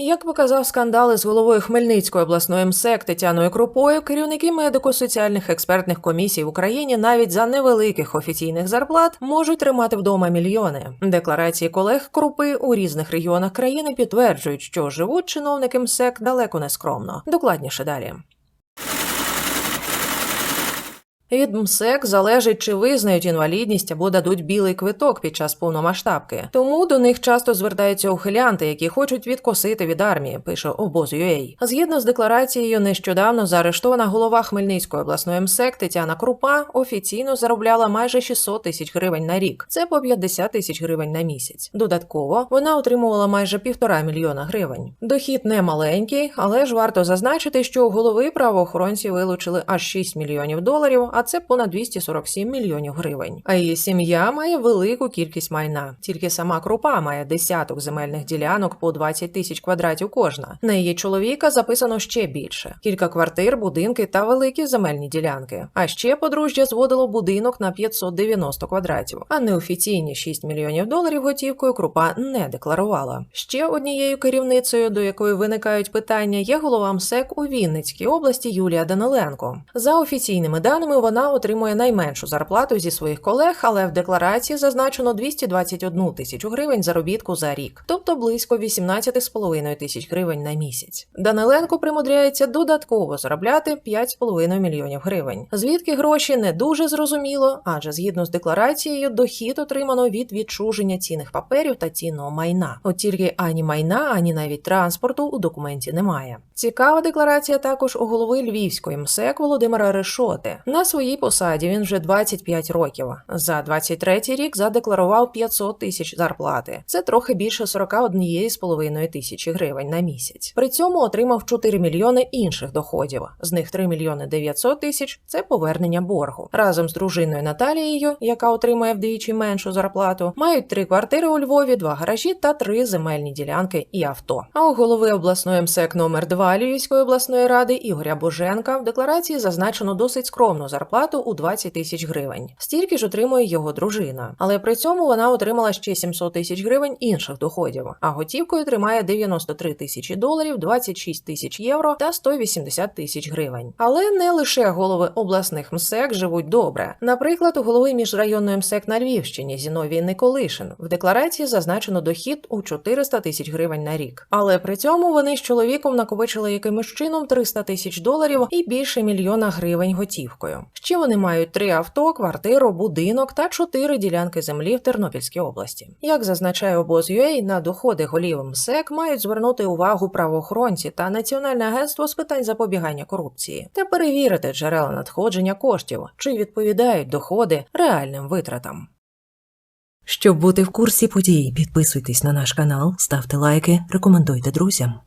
Як показав скандали з головою Хмельницької обласної МСЕК Тетяною Крупою, керівники медико-соціальних експертних комісій в Україні навіть за невеликих офіційних зарплат можуть тримати вдома мільйони. Декларації колег Крупи у різних регіонах країни підтверджують, що живуть чиновники МСЕК далеко не скромно. Докладніше далі. Від МСЕК залежить, чи визнають інвалідність або дадуть білий квиток під час повномасштабки. Тому до них часто звертаються ухилянти, які хочуть відкосити від армії, пише обоз.ua. Згідно з декларацією, нещодавно заарештована голова Хмельницької обласної МСЕК Тетяна Крупа офіційно заробляла майже 600 тисяч гривень на рік. Це по 50 тисяч гривень на місяць. Додатково вона отримувала майже півтора мільйона гривень. Дохід не маленький, але ж варто зазначити, що у голови правоохоронці вилучили аж 6 мільйонів доларів а це понад 247 мільйонів гривень. А її сім'я має велику кількість майна. Тільки сама крупа має десяток земельних ділянок по 20 тисяч квадратів кожна. На її чоловіка записано ще більше: кілька квартир, будинки та великі земельні ділянки. А ще подружжя зводило будинок на 590 квадратів. А неофіційні 6 мільйонів доларів готівкою крупа не декларувала. Ще однією керівницею, до якої виникають питання, є голова МСЕК у Вінницькій області Юлія Даниленко. За офіційними даними, вона отримує найменшу зарплату зі своїх колег, але в декларації зазначено 221 тисячу гривень заробітку за рік, тобто близько 18,5 тисяч гривень на місяць. Даниленко примудряється додатково заробляти 5,5 мільйонів гривень. Звідки гроші не дуже зрозуміло, адже згідно з декларацією, дохід отримано від відчуження цінних паперів та цінного майна. От тільки ані майна, ані навіть транспорту у документі немає. Цікава декларація також у голови Львівської МСЕК Володимира Решоти. На своїй посаді він вже 25 років. За 23 рік задекларував 500 тисяч зарплати. Це трохи більше 41,5 тисячі гривень на місяць. При цьому отримав 4 мільйони інших доходів. З них 3 мільйони 900 тисяч це повернення боргу. Разом з дружиною Наталією, яка отримує вдвічі меншу зарплату, мають три квартири у Львові, два гаражі та три земельні ділянки і авто. А у голови обласної МСЕК номер 2 Львівської обласної ради Ігоря Боженка в декларації зазначено досить скромну зарплату у 20 тисяч гривень. Стільки ж отримує його дружина, але при цьому вона отримала ще 700 тисяч гривень інших доходів, а готівкою тримає 93 тисячі доларів, 26 тисяч євро та 180 тисяч гривень. Але не лише голови обласних МСЕК живуть добре. Наприклад, у голови міжрайонної МСЕК на Львівщині Зіновії Николишин в декларації зазначено дохід у 400 тисяч гривень на рік. Але при цьому вони з чоловіком накопичили якимось чином 300 тисяч доларів і більше мільйона гривень готівкою. Ще вони мають три авто, квартиру, будинок та чотири ділянки землі в Тернопільській області. Як зазначає обоз.ua, на доходи голів МСЕК мають звернути увагу правоохоронці та Національне агентство з питань запобігання корупції та перевірити джерела надходження коштів, чи відповідають доходи реальним витратам. Щоб бути в курсі подій, підписуйтесь на наш канал, ставте лайки, рекомендуйте друзям.